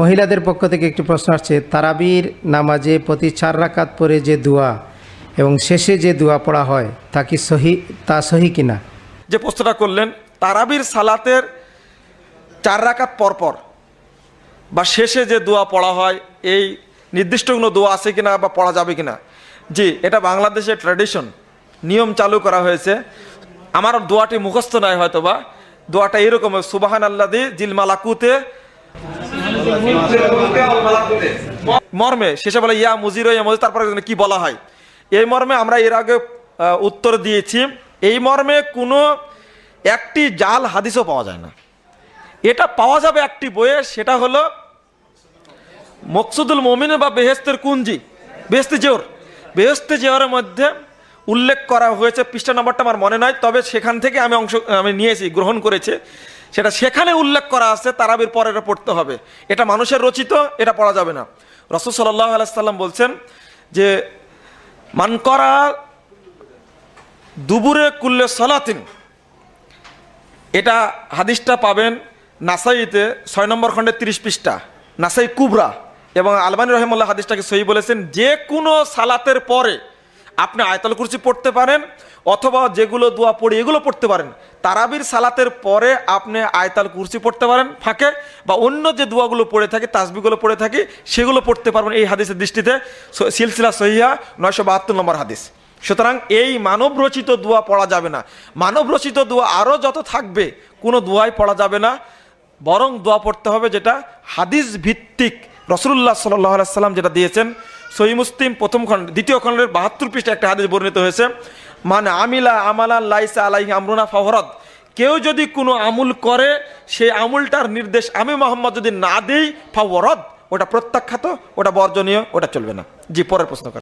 মহিলাদের পক্ষ থেকে একটি প্রশ্ন আসছে, তারাবির নামাজে প্রতি চার রাকাত পরে যে দোয়া এবং শেষে যে দোয়া পড়া হয়, তা কি সহি, তা সহি কিনা? যে প্রশ্নটা করলেন, তারাবির সালাতের চার রাকাত পরপর বা শেষে যে দোয়া পড়া হয়, এই নির্দিষ্ট কোনো দোয়া আছে কিনা বা পড়া যাবে কিনা? জি, এটা বাংলাদেশের ট্র্যাডিশন নিয়ম চালু করা হয়েছে। আমার দোয়াটি মুখস্থ নয় হয়তো বা দোয়াটা এরকম সুবাহান আল্লাদি জিল মালাকুতে মর্মে, শেষে বলে, ইয়া মুজির তারপরে কি বলা হয়। এই মর্মে আমরা এর আগে উত্তর দিয়েছি। এই মর্মে কোনো একটি জাল হাদিসও পাওয়া যায় না। এটা পাওয়া যাবে একটি বইয়ে, সেটা হলো মকসুদুল মমিন বা বেহেস্তের কুঞ্জি, বেহেস্তে জোর বেহেস্তে জোরের মধ্যে উল্লেখ করা হয়েছে, পৃষ্ঠা নম্বরটা আমার মনে নয় তবে সেখান থেকে আমি অংশ, আমি নিয়েছি, গ্রহণ করেছি। সেটা সেখানে উল্লেখ করা আছে, তারাবির পরে এটা পড়তে হবে। এটা মানুষের রচিত, এটা পড়া যাবে না। রসুল সাল্লাহ আলাইসাল্লাম বলছেন যে, মান করা দুবুরে কুল্লে সলাতিন, এটা হাদিসটা পাবেন নাসাইতে ছয় নম্বর খণ্ডে তিরিশ পৃষ্ঠা, নাসাই কুবরা। এবং আলবানী রহমুল্লাহ হাদিসটাকে সহি বলেছেন, যে কোনো সালাতের পরে আপনি আয়তাল কুরসি পড়তে পারেন, অথবা যেগুলো দোয়া পড়ি এগুলো পড়তে পারেন। তারাবির সালাতের পরে আপনি আয়তাল কুরসি পড়তে পারেন ফাঁকে, বা অন্য যে দোয়াগুলো পড়ে থাকে তাসবিগুলো পড়ে থাকি, সেগুলো পড়তে পারবেন এই হাদিসের দৃষ্টিতে। সিলসিলা সহিয়া নয়শো বাহাত্তর নম্বর হাদিস। সুতরাং এই মানব রচিত দোয়া পড়া যাবে না। মানব রচিত দোয়া আরও যত থাকবে, কোনো দোয়াই পড়া যাবে না। বরং দোয়া পড়তে হবে যেটা হাদিস ভিত্তিক। রসুল্লাহ সাল্লাহ সাল্লাম যেটা দিয়েছেন সহি মুসলিম প্রথম খণ্ড, দ্বিতীয় খণ্ডের বাহাত্তর পৃষ্ঠে একটা হাদিস বর্ণিত হয়েছে মানে আমিলা আমালা লাইসা আলাই আমরুনা ফাহরদ। কেউ যদি কোনো আমুল করে, সেই আমুলটার নির্দেশ আমি মোহাম্মদ যদি না দিই ফাওয়ারদ ওটা প্রত্যাখ্যাত, ওটা বর্জনীয়, ওটা চলবে না। জি, পরের প্রশ্ন।